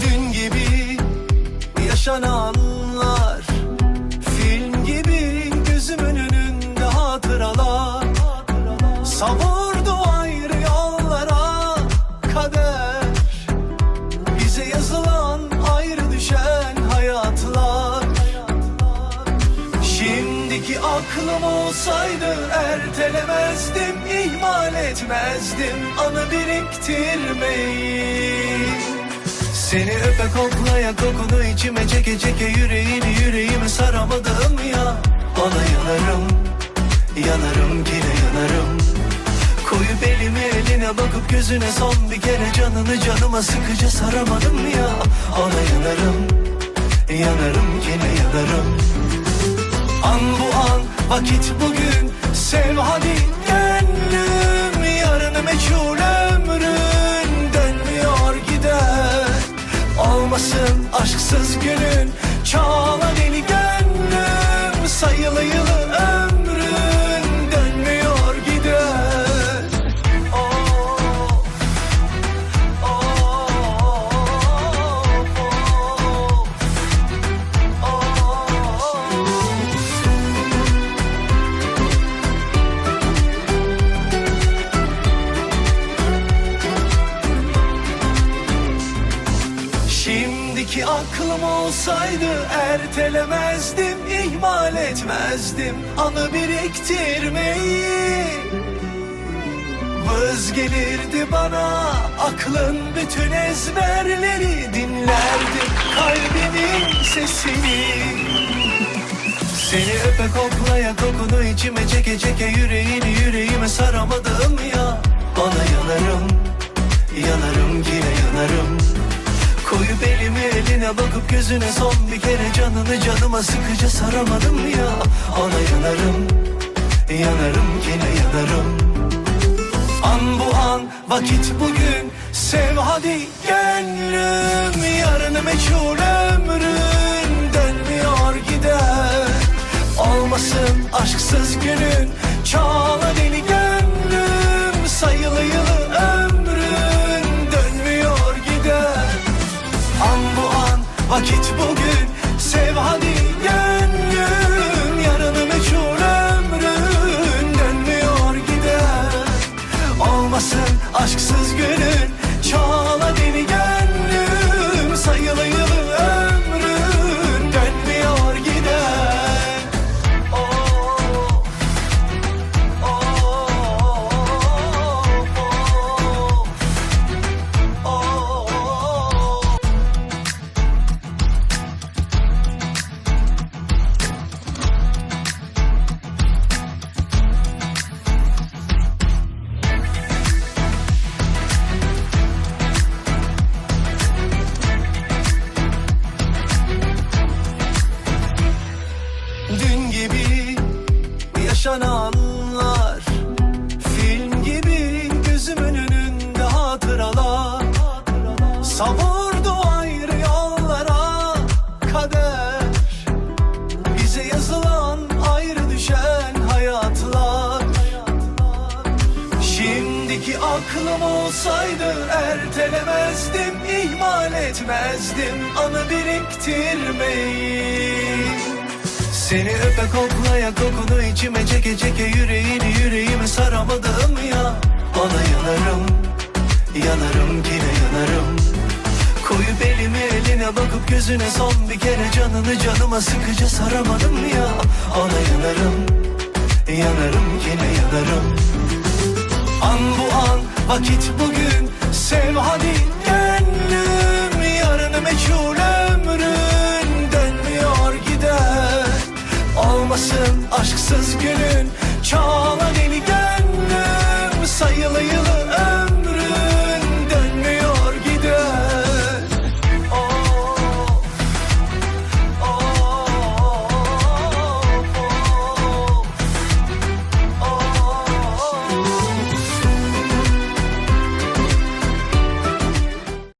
Dün gibi yaşananlar Savurdu ayrı yollara kader Bize yazılan ayrı düşen hayatlar Şimdiki aklım olsaydı ertelemezdim, ihmal etmezdim anı biriktirmeyi. Seni öpe koklaya kokunu içime çeke çeke yüreğini yüreğime saramadım ya. Ona yanarım, yanarım yine eline bakıp gözüne son bir kere canını canıma sıkıca saramadım ya. Ona yanarım, yanarım yine yanarım. An bu an vakit bugün Sev hadi gönlüm aklım olsaydı ertelemezdim, ihmal etmezdim anı biriktirmeyi. Vız gelirdi bana aklın bütün ezberleri dinlerdim kalbimin sesini. Seni öpe koklaya kokunu içime çeke çeke yüreğini yüreğime saramadım ya. Ona yanarım, yanarım yine yanarım. Eline bakıp gözüne son bir kere canını canıma sıkıca saramadım ya. Ona yanarım, yanarım yine yanarım. An bu an vakit bugün Sev hadi gönlüm Yarını meçhul ömrün Dönmüyor gider Olmasın aşksız günün Çağla deli vakit bugün Sev hadi gönlüm Yarını meçhul ömrün Dönmüyor gider. Olmasın aşksız günün yaşananlar. Film gibi gözümün önünde hatıralar. Savurdu ayrı yollara kader. Bize yazılan ayrı düşen hayatlar. Şimdiki aklım olsaydı ertelemezdim, ihmal etmezdim anı biriktirmeyi. Seni öpe koklaya kokunu içime çeke çeke yüreğini yüreğime saramadım ya. Ona yanarım, yanarım yine yanarım. Koyup elimi eline bakıp gözüne son bir kere canını canıma sıkıca saramadım ya. Ona yanarım, yanarım yine yanarım. An bu an vakit bugün aşksız günün Çağla deli gönlüm